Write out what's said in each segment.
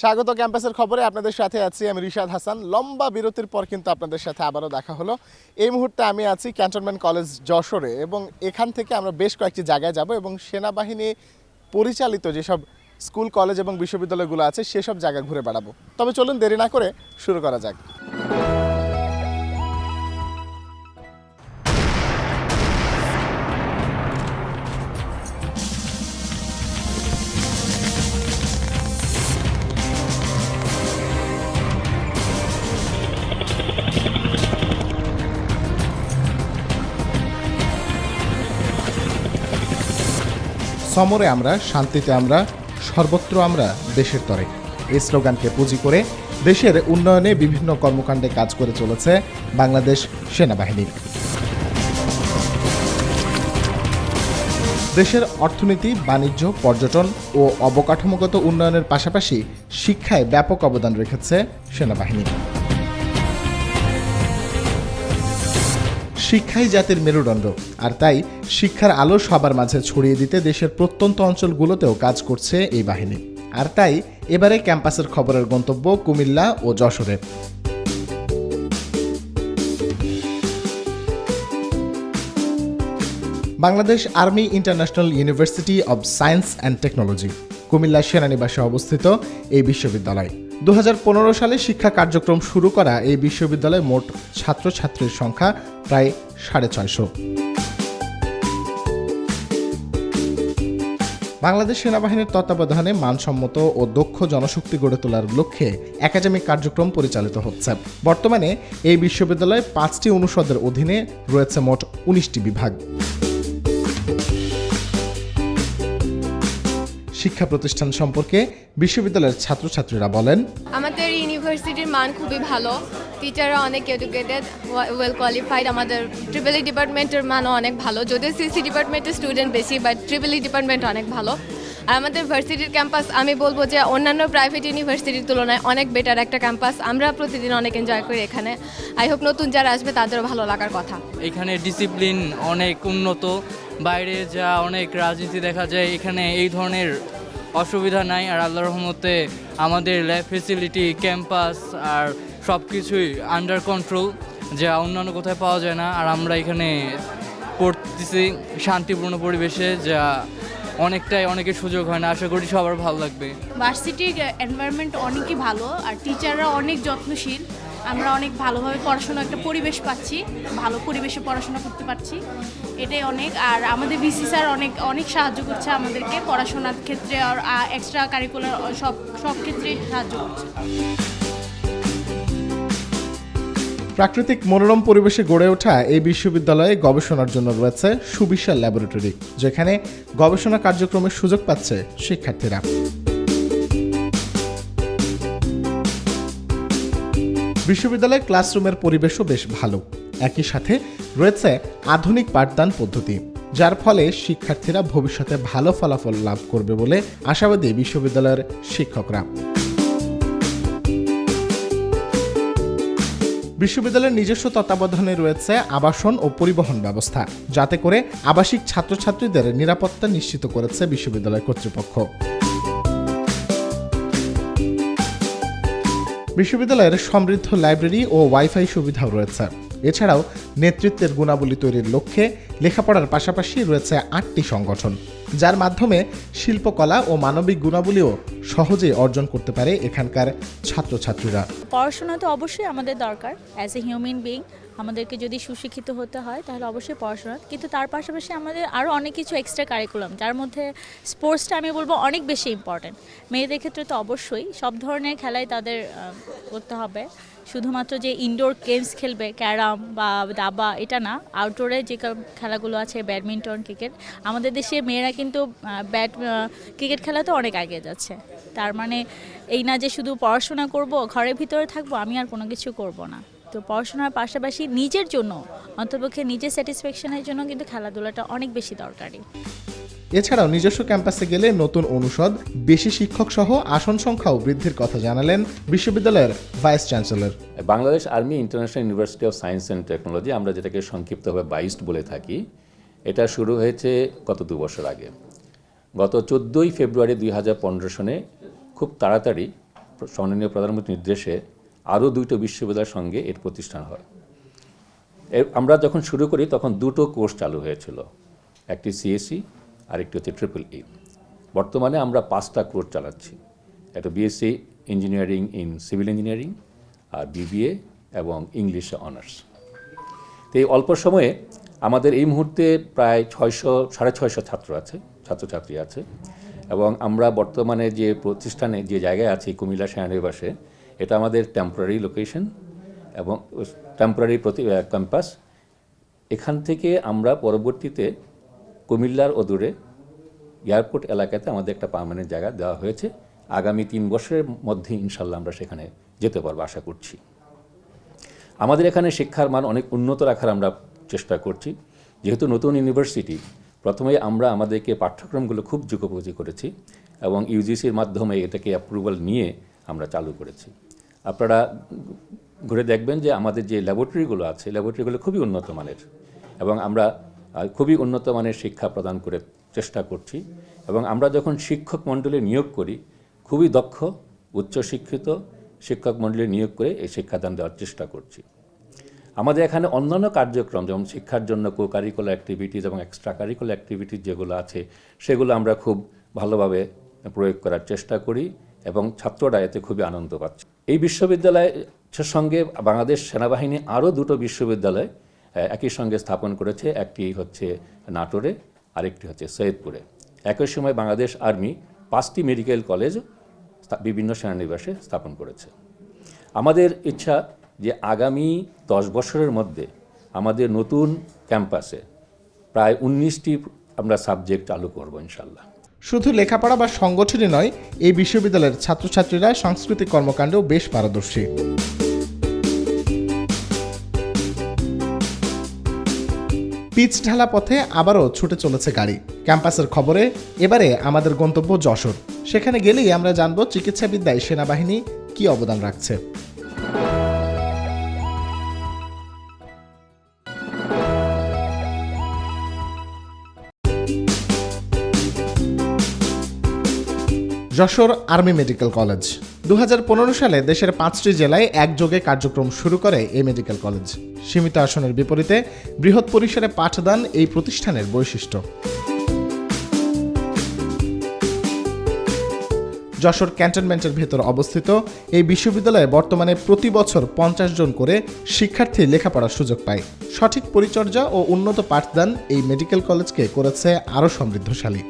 স্বাগত ক্যাম্পাসের খবরে আপনাদের সাথে আছি আমি রিশাদ হাসান। লম্বা বিরতির পর কিন্তু আপনাদের সাথে আবারও দেখা হলো। এই মুহূর্তে আমি আছি ক্যান্টনমেন্ট কলেজ যশোরে এবং এখান থেকে আমরা বেশ কয়েকটি জায়গায় যাব এবং সেনাবাহিনী পরিচালিত যেসব স্কুল, কলেজ এবং বিশ্ববিদ্যালয়গুলো আছে, সেসব জায়গা ঘুরে বেড়াবো। তবে চলুন দেরি না করে শুরু করা যাক। সমরে আমরা, শান্তিতে আমরা, সর্বত্র আমরা দেশের তরে। এই স্লোগানকে পুঁজি করে দেশের উন্নয়নে বিভিন্ন কর্মকাণ্ডে কাজ করে চলেছে বাংলাদেশ সেনাবাহিনী। দেশের অর্থনীতি, বাণিজ্য, পর্যটন ও অবকাঠামোগত উন্নয়নের পাশাপাশি শিক্ষায় ব্যাপক অবদান রেখেছে সেনাবাহিনী। শিক্ষাই জাতির মেরুদণ্ড। আর তাই শিক্ষার আলো সবার মাঝে ছড়িয়ে দিতে দেশের প্রত্যন্ত অঞ্চলগুলোতেও কাজ করছে এই বাহিনী। আর তাই এবারে ক্যাম্পাসের খবরের গন্তব্য কুমিল্লা ও যশোরে Bangladesh Army International University of Science and Technology, Cumilla সেনানিবাসে অবস্থিত এই বিশ্ববিদ্যালয়। দু হাজার পনেরো সালে শিক্ষা কার্যক্রম শুরু করা এই বিশ্ববিদ্যালয়ে মোট ছাত্রছাত্রীর সংখ্যা প্রায় সাড়ে ছয়শো। বাংলাদেশ সেনাবাহিনীর তত্ত্বাবধানে মানসম্মত ও দক্ষ জনশক্তি গড়ে তোলার লক্ষ্যে একাডেমিক কার্যক্রম পরিচালিত হচ্ছে। বর্তমানে এই বিশ্ববিদ্যালয়ে পাঁচটি অনুষদের অধীনে রয়েছে মোট উনিশটি বিভাগ। শিক্ষা প্রতিষ্ঠান সম্পর্কে বিশ্ববিদ্যালয়ের ছাত্রছাত্রীরা বলেন আমাদের ইউনিভার্সিটির মান খুবই ভালো। টিচাররা অনেক এডুকেটেড ওয়েল কোয়ালিফাইড আমাদের ট্রিপল ই ডিপার্টমেন্টের মানও অনেক ভালো। যদিও সিসি ডিপার্টমেন্টের স্টুডেন্ট বেশি বাট ট্রিপল ই ডিপার্টমেন্ট অনেক ভালো। আর আমাদের ভার্সিটির ক্যাম্পাস আমি বলব যে অন্যান্য প্রাইভেট ইউনিভার্সিটির তুলনায় অনেক বেটার একটা ক্যাম্পাস আমরা প্রতিদিন অনেক এনজয় করি এখানে। আই হোপ নতুন যারা আসবে তাদেরও ভালো লাগার কথা। এখানে ডিসিপ্লিন অনেক উন্নত। বাইরে যা অনেক রাজনীতি দেখা যায়, এখানে এই ধরনের অসুবিধা নাই। আর আল্লাহ রহমতে আমাদের ল্যাব ফেসিলিটি ক্যাম্পাস আর সব কিছুই আন্ডার কন্ট্রোল যা অন্যান্য কোথায় পাওয়া যায় না। আর আমরা এখানে পড়তেছি শান্তিপূর্ণ পরিবেশে, যা অনেকটাই অনেকের সুযোগ হয় না। আশা করি সবার ভালো লাগবে। ভার্সিটির এনভায়রনমেন্ট অনেকই ভালো, আর টিচাররা অনেক যত্নশীল। আমরা অনেক ভালোভাবে পড়াশোনা, একটা পরিবেশ পাচ্ছি, ভালো পরিবেশে পড়াশোনা করতে পারছি। এটাই অনেক। আর আমাদের বিসি স্যার অনেক অনেক সাহায্য করছে আমাদেরকে পড়াশোনার ক্ষেত্রে আর এক্সট্রা কারিকুলার সব সব ক্ষেত্রেই সাহায্য করছে। প্রাকৃতিক মনোরম পরিবেশে গড়ে ওঠা এই বিশ্ববিদ্যালয়ে গবেষণার জন্য রয়েছে সুবিশাল ল্যাবরেটরি, যেখানে গবেষণা কার্যক্রমের সুযোগ পাচ্ছে শিক্ষার্থীরা। বিশ্ববিদ্যালয়ের ক্লাসরুমের পরিবেশও বেশ ভালো। একই সাথে রয়েছে আধুনিক পাঠদান পদ্ধতি, যার ফলে শিক্ষার্থীরা ভবিষ্যতে ভালো ফলাফল লাভ করবে বলে আশাবাদী বিশ্ববিদ্যালয়ের শিক্ষকরা। বিশ্ববিদ্যালয়ের নিজস্ব তত্ত্বাবধানে রয়েছে আবাসন ও পরিবহন ব্যবস্থা, যাতে করে আবাসিক ছাত্রছাত্রীদের নিরাপত্তা নিশ্চিত করেছে বিশ্ববিদ্যালয় কর্তৃপক্ষ। বিশ্ববিদ্যালয়ের সমৃদ্ধ লাইব্রেরি ও ওয়াইফাই সুবিধাও রয়েছে। এছাড়াও নেতৃত্বের গুণাবলী তৈরির লক্ষ্যে লেখাপড়ার পাশাপাশি রয়েছে আটটি সংগঠন, যার মাধ্যমে শিল্পকলা ও মানবিক গুণাবলীও সহজে অর্জন করতে পারে এখানকার ছাত্রছাত্রীরা। পড়াশোনা তো অবশ্যই আমাদের দরকার অ্যাজ এ হিউম্যান বিং আমাদেরকে যদি সুশিক্ষিত হতে হয়, তাহলে অবশ্যই পড়াশোনা। কিন্তু তার পাশাপাশি আমাদের আরও অনেক কিছু এক্সট্রা কারিকুলাম যার মধ্যে স্পোর্টসটা আমি বলব অনেক বেশি ইম্পর্ট্যান্ট মেয়েদের ক্ষেত্রে তো অবশ্যই সব ধরনের খেলাই তাদের করতে হবে। শুধুমাত্র যে ইনডোর গেমস খেলবে, ক্যারাম বা দাবা, এটা না। আউটডোরে যে খেলাগুলো আছে, ব্যাডমিন্টন, ক্রিকেট, আমাদের দেশে মেয়েরা কিন্তু ব্যাট ক্রিকেট খেলাতে অনেক এগিয়ে যাচ্ছে। তার মানে এই না যে শুধু পড়াশোনা করব, ঘরের ভিতরে থাকব, আমি আর কোনো কিছু করব না। তো পড়াশোনার পাশাপাশি নিজের জন্য অন্তপক্ষে নিজের স্যাটিসফ্যাকশনের জন্য কিন্তু খেলাধুলাটা অনেক বেশি দরকারি। এছাড়াও নিজস্ব ক্যাম্পাসে গেলে নতুন অনুষদ বেশি শিক্ষক সহ আসন সংখ্যাও বৃদ্ধির কথা জানালেন বিশ্ববিদ্যালয়ের vice chancellor. Bangladesh Army International University of Science and Technology আমরা যেটাকে সংক্ষিপ্তভাবে বাইস্ট বলে থাকি এটা শুরু হয়েছে গত দু বছর আগে। গত চোদ্দোই ফেব্রুয়ারি দুই হাজার পনেরো সনে খুব তাড়াতাড়ি সম্মাননীয় প্রধানমন্ত্রীর নির্দেশে আরও দুটো বিশ্ববিদ্যালয়ের সঙ্গে এর প্রতিষ্ঠান হয়। আমরা যখন শুরু করি তখন দুটো কোর্স চালু হয়েছিল। একটি সিএসসি আর একটি হচ্ছে ট্রিপল ই বর্তমানে আমরা পাঁচটা কোর্স চালাচ্ছি। একটা BSc engineering in civil engineering R BBA এবং ইংলিশে অনার্স তো এই অল্প সময়ে আমাদের এই মুহূর্তে প্রায় ছয়শো, সাড়ে ছয়শো ছাত্র আছে, ছাত্রছাত্রী আছে। এবং আমরা বর্তমানে যে প্রতিষ্ঠানে যে জায়গায় আছি কুমিল্লা সেনানিবাসে এটা আমাদের টেম্পোরারি লোকেশন এবং টেম্পোরারি প্রতি ক্যাম্পাস এখান থেকে আমরা পরবর্তীতে কুমিল্লার অদূরে এয়ারপোর্ট এলাকাতে আমাদের একটা পার্মানেন্ট জায়গা দেওয়া হয়েছে। আগামী তিন বছরের মধ্যে ইনশাল্লাহ আমরা সেখানে যেতে পারব, আশা করছি। আমাদের এখানে শিক্ষার মান অনেক উন্নত রাখার আমরা চেষ্টা করছি। যেহেতু নতুন ইউনিভার্সিটি প্রথমে আমরা আমাদেরকে পাঠ্যক্রমগুলো খুব যুগোপযোগী করেছি এবং ইউজিসির মাধ্যমে এটাকে অ্যাপ্রুভাল নিয়ে আমরা চালু করেছি। আপনারা ঘুরে দেখবেন যে আমাদের যে ল্যাবরেটরিগুলো আছে ল্যাবরেটরিগুলো খুবই উন্নত মানের এবং আমরা খুবই উন্নত মানের শিক্ষা প্রদান করে চেষ্টা করছি এবং আমরা যখন শিক্ষক মণ্ডলী নিয়োগ করি, খুবই দক্ষ, উচ্চশিক্ষিত শিক্ষক মণ্ডলী নিয়োগ করে এই শিক্ষাদান দেওয়ার চেষ্টা করছি। আমাদের এখানে অন্যান্য কার্যক্রম যেমন শিক্ষার জন্য কো কারিকুলার অ্যাক্টিভিটিজ এবং এক্সট্রা কারিকুলার অ্যাক্টিভিটিস যেগুলো আছে, সেগুলো আমরা খুব ভালোভাবে প্রয়োগ করার চেষ্টা করি। এবং ছাত্ররা এতে খুবই আনন্দ পাচ্ছে। এই বিশ্ববিদ্যালয়ের সঙ্গে বাংলাদেশ সেনাবাহিনী আরও দুটো বিশ্ববিদ্যালয় একই সঙ্গে স্থাপন করেছে। একটি হচ্ছে নাটোরে, আরেকটি হচ্ছে সৈয়দপুরে। একই সময় বাংলাদেশ আর্মি পাঁচটি মেডিকেল কলেজ বিভিন্ন সেনানিবাসে স্থাপন করেছে। আমাদের ইচ্ছা যে আগামী দশ বছরের মধ্যে আমাদের নতুন ক্যাম্পাসে প্রায় উনিশটি আমরা সাবজেক্ট চালু করব ইনশাল্লাহ। শুধু লেখাপড়া বা সংগঠনই নয়, এই বিশ্ববিদ্যালয়ের ছাত্রছাত্রীরা সাংস্কৃতিক কর্মকাণ্ডেও বেশ পারদর্শী। পিচ ঢালা পথে আবারও ছুটে চলেছে গাড়ি। ক্যাম্পাসের খবরে, এবারে আমাদের গন্তব্য যশোর। সেখানে গেলেই আমরা জানব চিকিৎসাবিদ্যায় সেনাবাহিনী কি অবদান রাখছে। Jessore army medical college. দু হাজার পনেরো সালে দেশের পাঁচটি জেলায় একযোগে কার্যক্রম শুরু করে এই মেডিকেল কলেজ। সীমিত আসনের বিপরীতে বৃহৎ পরিসরে পাঠদান এই প্রতিষ্ঠানের বৈশিষ্ট্য। যশোর ক্যান্টনমেন্টের ভেতর অবস্থিত এই বিশ্ববিদ্যালয়ে বর্তমানে প্রতি বছর পঞ্চাশ জন করে শিক্ষার্থী লেখাপড়ার সুযোগ পায়। সঠিক পরিচর্যা ও উন্নত পাঠদান এই মেডিকেল কলেজকে করেছে আরও সমৃদ্ধশালী।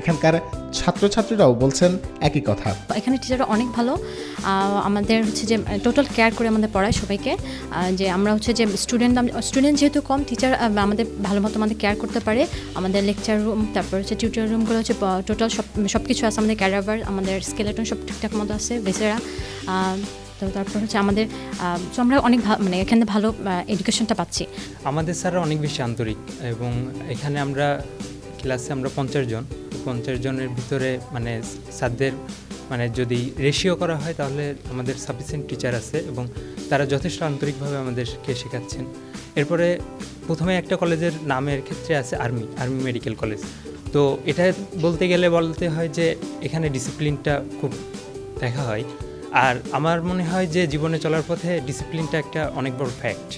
এখানকার ছাত্রছাত্রীরাও বলছেন একই কথা। এখানে টিচাররা অনেক ভালো। আমাদের হচ্ছে যে টোটাল কেয়ার করে আমাদের পড়ায় সবাইকে। যে আমরা হচ্ছে যে স্টুডেন্ট স্টুডেন্ট যেহেতু কম টিচার আমাদের ভালো মতো আমাদের কেয়ার করতে পারে। আমাদের লেকচার রুম তারপর হচ্ছে টিউটার রুমগুলো হচ্ছে টোটাল সব সব কিছু আছে আমাদের ক্যারাবার আমাদের স্কেলেটন সব ঠিকঠাক মতো আছে বেচারা। তো তারপর হচ্ছে আমাদের so আমরা অনেক মানে এখানে ভালো এডুকেশনটা পাচ্ছি। আমাদের স্যাররা অনেক বেশি আন্তরিক এবং এখানে আমরা ক্লাসে আমরা পঞ্চাশ জন। পঞ্চাশ জনের ভিতরে মানে স্যারদের মানে যদি রেশিও করা হয় তাহলে আমাদের সাফিসিয়েন্ট টিচার আছে এবং তারা যথেষ্ট আন্তরিকভাবে আমাদেরকে শেখাচ্ছেন। এরপরে প্রথমে একটা কলেজের নামের ক্ষেত্রে আছে আর্মি আর্মি মেডিকেল কলেজ তো এটা বলতে গেলে বলতে হয় যে এখানে ডিসিপ্লিনটা খুব দেখা হয়। আর আমার মনে হয় যে জীবনে চলার পথে ডিসিপ্লিনটা একটা অনেক বড় ফ্যাক্ট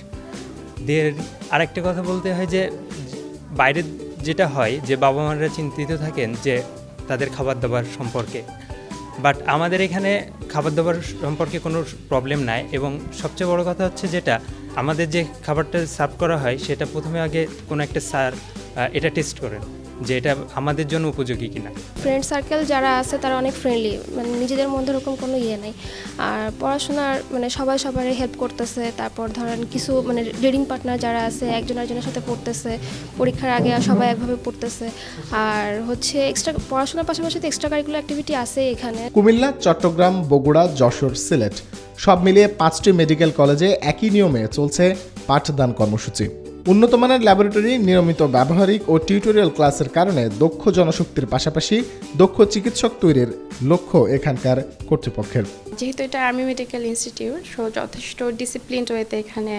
দের আরেকটা কথা বলতে হয় যে বাইরে যেটা হয় যে বাবা মারা চিন্তিত থাকেন যে তাদের খাবার দাবার সম্পর্কে। বাট আমাদের এখানে খাবার দাবার সম্পর্কে কোনো প্রবলেম নাই এবং সবচেয়ে বড় কথা হচ্ছে যেটা, আমাদের যে খাবারটা সার্ভ করা হয় সেটা প্রথমে আগে কোনো একটা স্যার এটা টেস্ট করেন। যে এটা আমাদের জন্য উপযোগী কিনা। ফ্রেন্ড সার্কেল যারা আছে তারা অনেক ফ্রেন্ডলি মানে নিজেদের মধ্যে ওরকম কোনো ইয়ে নাই। আর পড়াশোনার মানে সবাই সবারই হেল্প করতেছে। তারপর ধরেন কিছু মানে রিডিং পার্টনার যারা আছে একজন একজনের সাথে পড়তেছে। পরীক্ষার আগে আর সবাই একভাবে পড়তেছে। আর হচ্ছে এক্সট্রা পড়াশোনার পাশাপাশি তো এক্সট্রা কারিকুলার অ্যাক্টিভিটি আছে এখানে। কুমিল্লা চট্টগ্রাম বগুড়া যশোর সিলেট সব মিলিয়ে পাঁচটি মেডিকেল কলেজে একই নিয়মে চলছে পাঠদান কর্মসূচি। উন্নত মানের ল্যাবরেটরি নিয়মিত ব্যবহারিক ও টিউটোরিয়াল ক্লাসের কারণে দক্ষ জনশক্তির পাশাপাশি দক্ষ চিকিৎসক তৈরির লক্ষ্য এখানকার কর্তৃপক্ষের। যেহেতু এটা আর্মি মেডিকেল ইনস্টিটিউট সো যথেষ্ট ডিসিপ্লিন ওয়েতে এখানে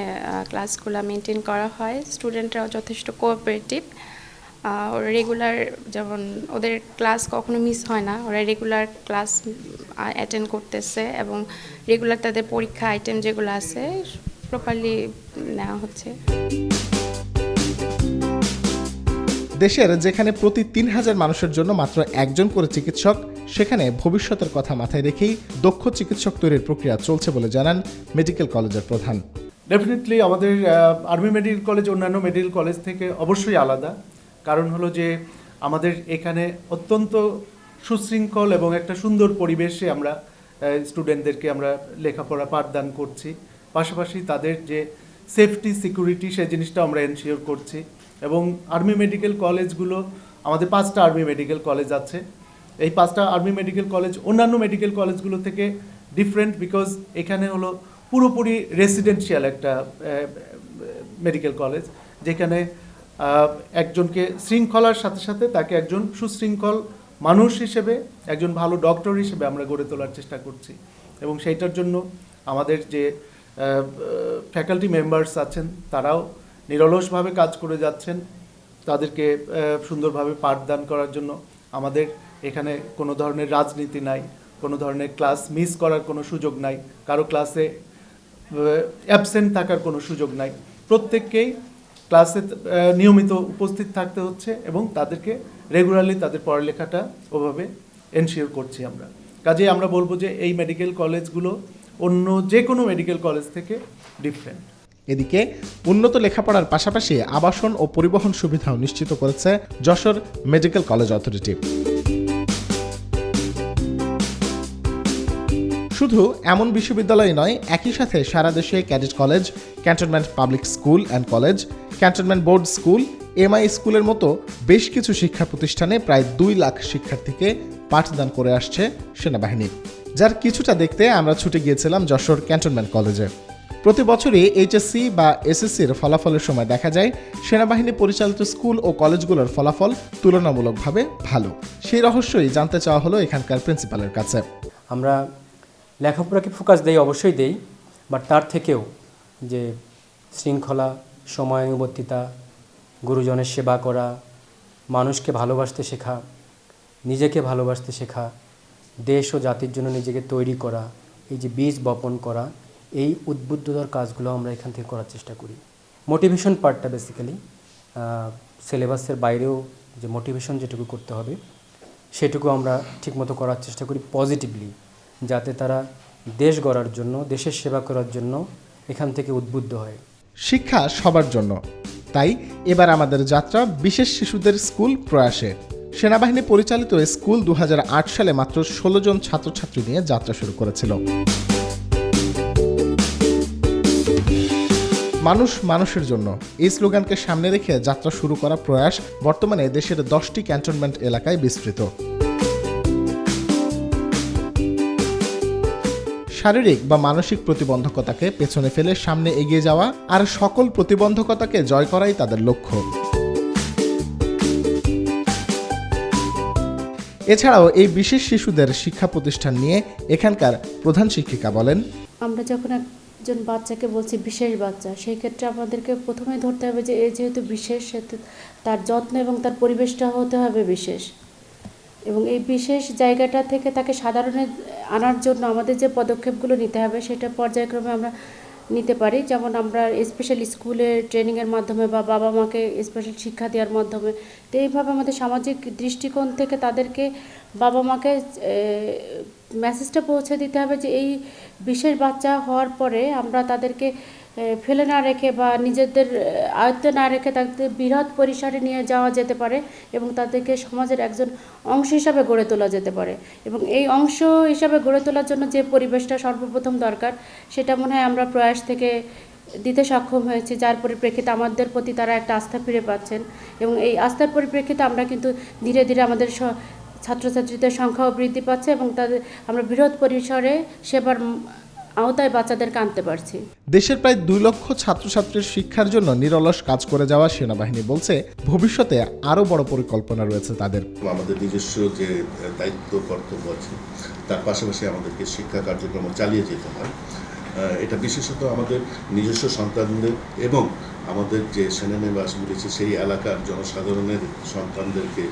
ক্লাসগুলো মেনটেন করা হয়। স্টুডেন্টরাও যথেষ্ট কোঅপারেটিভ ওরা রেগুলার যেমন ওদের ক্লাস কখনো মিস হয় না। ওরা রেগুলার ক্লাস অ্যাটেন্ড করতেছে এবং রেগুলার তাদের পরীক্ষা আইটেম যেগুলো আছে প্রপারলি নেওয়া হচ্ছে। দেশের যেখানে প্রতি তিন হাজার মানুষের জন্য মাত্র একজন করে চিকিৎসক, সেখানে ভবিষ্যতের কথা মাথায় রেখেই দক্ষ চিকিৎসক তৈরির প্রক্রিয়া চলছে বলে জানান মেডিকেল কলেজের প্রধান। ডেফিনেটলি আমাদের আর্মি মেডিকেল কলেজ অন্যান্য মেডিকেল কলেজ থেকে অবশ্যই আলাদা। কারণ হলো যে আমাদের এখানে অত্যন্ত সুশৃঙ্খল এবং একটা সুন্দর পরিবেশে আমরা স্টুডেন্টদেরকে আমরা লেখাপড়া পাঠদান করছি। পাশাপাশি তাদের যে সেফটি সিকিউরিটি সেই জিনিসটা আমরা এনশিওর করছি। এবং আর্মি মেডিকেল কলেজগুলো আমাদের পাঁচটা আর্মি মেডিকেল কলেজ আছে। এই পাঁচটা আর্মি মেডিকেল কলেজ অন্যান্য মেডিকেল কলেজগুলো থেকে ডিফারেন্ট বিকজ এখানে হলো পুরোপুরি রেসিডেন্সিয়াল একটা মেডিকেল কলেজ যেখানে একজনকে শৃঙ্খলার সাথে সাথে তাকে একজন সুশৃঙ্খল মানুষ হিসেবে, একজন ভালো ডক্টর হিসেবে আমরা গড়ে তোলার চেষ্টা করছি। এবং সেইটার জন্য আমাদের যে ফ্যাকাল্টি মেম্বার্স আছেন, তারাও নিরলসভাবে কাজ করে যাচ্ছেন, তাদেরকে সুন্দরভাবে পাঠদান করার জন্য। আমাদের এখানে কোনো ধরনের রাজনীতি নাই, কোনো ধরনের ক্লাস মিস করার কোনো সুযোগ নাই, কারও ক্লাসে অ্যাবসেন্ট থাকার কোনো সুযোগ নাই। প্রত্যেককেই ক্লাসে নিয়মিত উপস্থিত থাকতে হচ্ছে এবং তাদেরকে রেগুলারলি তাদের পড়ালেখাটা ওভাবে এনশিওর করছি আমরা। কাজেই আমরা বলব যে এই মেডিকেল কলেজগুলো অন্য যে কোনো মেডিকেল কলেজ থেকে ডিফারেন্ট এদিকে উন্নত লেখাপড়ার পাশাপাশি আবাসন ও পরিবহন সুবিধাও নিশ্চিত করেছে যশোর মেডিকেল কলেজ অথরিটি। শুধু এমন বিশ্ববিদ্যালয় নয়, একই সাথে সারা দেশে cadet college, cantonment public school and college, cantonment board school, MI স্কুলের মতো বেশ কিছু শিক্ষা প্রতিষ্ঠানে প্রায় দুই লাখ শিক্ষার্থীকে পাঠদান করে আসছে সেনাবাহিনী। যার কিছুটা দেখতে আমরা ছুটে গিয়েছিলাম যশোর ক্যান্টনমেন্ট কলেজে। প্রতি বছরই এইচএসসি বা এসএসসির ফলাফলের সময় দেখা যায়, সেনাবাহিনী পরিচালিত স্কুল ও কলেজগুলোর ফলাফল তুলনামূলকভাবে ভালো। সেই রহস্যই জানতে চাওয়া হলো এখানকার প্রিন্সিপালের কাছে। আমরা লেখাপড়াকে ফোকাস দেই, অবশ্যই দেই বাট তার থেকেও যে শৃঙ্খলা সময়ানুবর্তিতা গুরুজনের সেবা করা, মানুষকে ভালোবাসতে শেখা, নিজেকে ভালোবাসতে শেখা, দেশ ও জাতির জন্য নিজেকে তৈরি করা, এই যে বীজ বপন করা এই উদ্বুদ্ধতার কাজগুলো আমরা এখান থেকে করার চেষ্টা করি। মোটিভেশন পার্টটা বেসিক্যালি সিলেবাসের বাইরেও যে মোটিভেশন যেটুকু করতে হবে, সেটুকু আমরা ঠিকমতো করার চেষ্টা করি পজিটিভলি যাতে তারা দেশ গড়ার জন্য, দেশের সেবা করার জন্য এখান থেকে উদ্বুদ্ধ হয়। শিক্ষা সবার জন্য। তাই এবার আমাদের যাত্রা বিশেষ শিশুদের স্কুল প্রয়াসে। সেনাবাহিনী পরিচালিত স্কুল দু হাজার আট সালে মাত্র ষোলো জন ছাত্রছাত্রী নিয়ে যাত্রা শুরু করেছিল। মানুষ মানুষের জন্য। এই স্লোগানকে সামনে রেখে যাত্রা শুরু করা প্রয়াস বর্তমানে দেশের দশটি ক্যান্টনমেন্ট এলাকায় বিস্তৃত। শারীরিক বা মানসিক প্রতিবন্ধকতাকে পেছনে ফেলে সামনে এগিয়ে যাওয়া আর সকল প্রতিবন্ধকতাকে জয় করাই তাদের লক্ষ্য। এছাড়াও এই বিশেষ শিশুদের শিক্ষা প্রতিষ্ঠান নিয়ে এখানকার প্রধান শিক্ষিকা বলেন, আমরা যখন একজন বাচ্চাকে বলছি বিশেষ বাচ্চা সেই ক্ষেত্রে আমাদেরকে প্রথমে ধরতে হবে যে এ যেহেতু বিশেষ, সেহেতু তার যত্ন এবং তার পরিবেশটা হতে হবে বিশেষ। এবং এই বিশেষ জায়গাটা থেকে তাকে সাধারণে আনার জন্য আমাদের যে পদক্ষেপগুলো নিতে হবে, সেটা পর্যায়ক্রমে আমরা নিতে পারি। যেমন আমরা স্পেশাল স্কুলে ট্রেনিংয়ের মাধ্যমে বা বাবা মাকে স্পেশাল শিক্ষা দেওয়ার মাধ্যমে। তো এইভাবে আমাদের সামাজিক দৃষ্টিকোণ থেকে তাদেরকে বাবা মাকে মেসেজটা পৌঁছে দিতে হবে যে এই বিশেষ বাচ্চা হওয়ার পরে আমরা তাদেরকে ফেলে না রেখে বা নিজেদের আয়ত্তে না রেখে তাদের বৃহৎ পরিসরে নিয়ে যাওয়া যেতে পারে এবং তাদেরকে সমাজের একজন অংশ হিসাবে গড়ে তোলা যেতে পারে। এবং এই অংশ হিসাবে গড়ে তোলার জন্য যে পরিবেশটা সর্বপ্রথম দরকার, সেটা মনে হয় আমরা প্রয়াস থেকে দিতে সক্ষম হয়েছি, যার পরিপ্রেক্ষিতে আমাদের প্রতি তারা একটা আস্থা ফিরে পাচ্ছেন। এবং এই আস্থার পরিপ্রেক্ষিতে আমরা কিন্তু ধীরে ধীরে আমাদের ছাত্রছাত্রীদের সংখ্যাও বৃদ্ধি পাচ্ছে এবং তাদের, আমরা বৃহৎ পরিসরে সেবার আওতায় বাচ্চাদেরকে আনতে পারছি। দেশের প্রায় দুই লক্ষ ছাত্রছাত্রীর শিক্ষার জন্য নিরলস কাজ করে যাওয়া সেনাবাহিনী বলছে ভবিষ্যতে আরও বড় পরিকল্পনা রয়েছে তাদের। আমাদের নিজস্ব যে দায়িত্ব কর্তব্য আছে তার পাশাপাশি আমাদেরকে শিক্ষা কার্যক্রম চালিয়ে যেতে হয়। এটা বিশেষত আমাদের নিজস্ব সন্তানদের এবং আমাদের যে সেনানিবাসগুলি আছে সেই এলাকার জনসাধারণের সন্তানদেরকে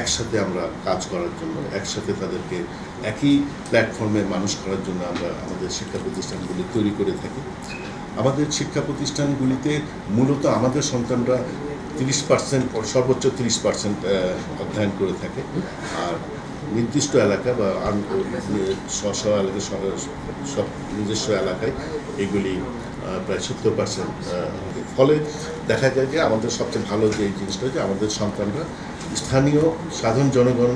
একসাথে আমরা কাজ করার জন্য একসাথে তাদেরকে একই প্ল্যাটফর্মে মানুষ করার জন্য আমরা আমাদের শিক্ষা প্রতিষ্ঠানগুলি তৈরি করে থাকি। আমাদের শিক্ষা প্রতিষ্ঠানগুলিতে মূলত আমাদের সন্তানরা তিরিশ পার্সেন্ট সর্বোচ্চ তিরিশ পার্সেন্ট অধ্যয়ন করে থাকে। আর নির্দিষ্ট এলাকা বা আন- স্ব স্ব এলাকা, সব নিজস্ব এলাকায় এগুলি প্রায় সত্তর পার্সেন্ট ফলে দেখা যায় যে আমাদের সবচেয়ে ভালো যে জিনিসটা যে আমাদের সন্তানরা স্থানীয় সাধারণ জনগণ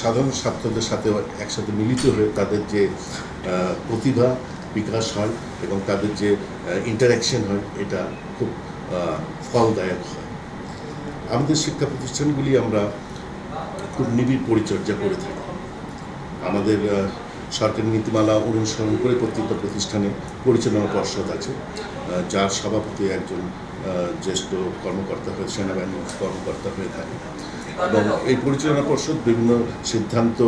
সাধারণ ছাত্রদের সাথে একসাথে মিলিত হয়ে তাদের যে প্রতিভা বিকাশ হয় এবং তাদের যে ইন্টারাকশন হয়, এটা খুব ফলদায়ক হয়। আমাদের শিক্ষা প্রতিষ্ঠানগুলি আমরা খুব নিবিড় পরিচর্যা করে থাকি। আমাদের সরকারি নীতিমালা অনুসরণ করে প্রত্যেকটা প্রতিষ্ঠানে পরিচালনা পর্ষদ আছে যার সভাপতি একজন জ্যেষ্ঠ কর্মকর্তা হয়ে, সেনাবাহিনীর কর্মকর্তা হয়ে থাকে এবং এই পরিচালনা পর্ষদ বিভিন্ন সিদ্ধান্ত,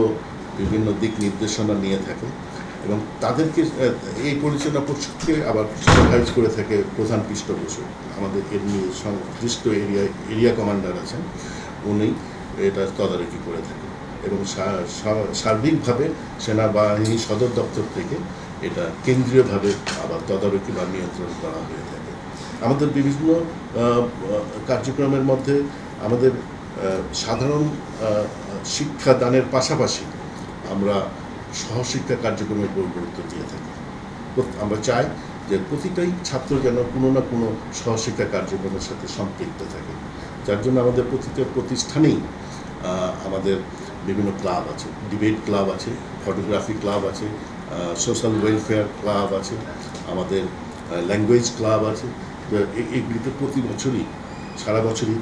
বিভিন্ন দিক নির্দেশনা নিয়ে থাকে এবং তাদেরকে এই পরিচালনা পর্ষদকে আবার সুপারভাইজ করে থাকে প্রধান পৃষ্ঠপোষক। আমাদের এমনি সংশ্লিষ্ট এরিয়া এরিয়া কমান্ডার আছেন, উনি এটা তদারকি করে থাকেন এবং সার্বিকভাবে সেনাবাহিনী সদর দপ্তর থেকে এটা কেন্দ্রীয়ভাবে আবার তদারকি বা নিয়ন্ত্রণ করা হয়ে থাকে। আমাদের বিভিন্ন কার্যক্রমের মধ্যে আমাদের সাধারণ শিক্ষাদানের পাশাপাশি আমরা সহশিক্ষা কার্যক্রমের উপর গুরুত্ব দিয়ে থাকি। আমরা চাই যে প্রতিটাই ছাত্র যেন কোনো না কোনো সহশিক্ষা কার্যক্রমের সাথে সম্পৃক্ত থাকে। যার জন্য আমাদের প্রতিটা প্রতিষ্ঠানেই আমাদের বিভিন্ন ক্লাব আছে। ডিবেট ক্লাব আছে, ফটোগ্রাফি ক্লাব আছে সোশ্যাল ওয়েলফেয়ার ক্লাব আছে, আমাদের ল্যাঙ্গুয়েজ ক্লাব আছে। এগুলিতে প্রতি বছরই সারা বছরই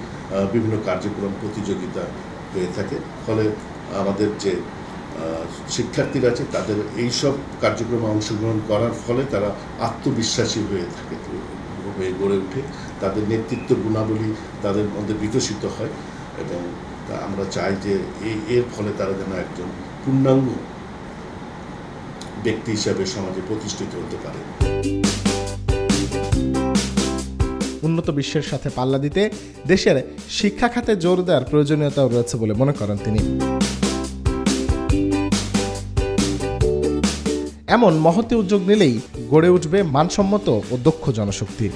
বিভিন্ন কার্যক্রম, প্রতিযোগিতা হয়ে থাকে। ফলে আমাদের যে শিক্ষার্থীরা আছে, তাদের এই সব কার্যক্রমে অংশগ্রহণ করার ফলে তারা আত্মবিশ্বাসী হয়ে থাকে, হয়ে গড়ে ওঠে। তাদের নেতৃত্ব গুণাবলী তাদের মধ্যে বিকশিত হয় এবং আমরা চাই যে এই এর ফলে তারা যেন একজন পূর্ণাঙ্গ ব্যক্তি হিসাবে সমাজে প্রতিষ্ঠিত হতে পারে। উন্নত বিশ্বের সাথে পাল্লা দিতে দেশের শিক্ষা খাতে জোর দেওয়ার প্রয়োজনীয়তাও রয়েছে বলে মনে করেন তিনি। এমন মহতি উদ্যোগ নিলেই গড়ে উঠবে মানসম্মত ও দক্ষ জনশক্তি।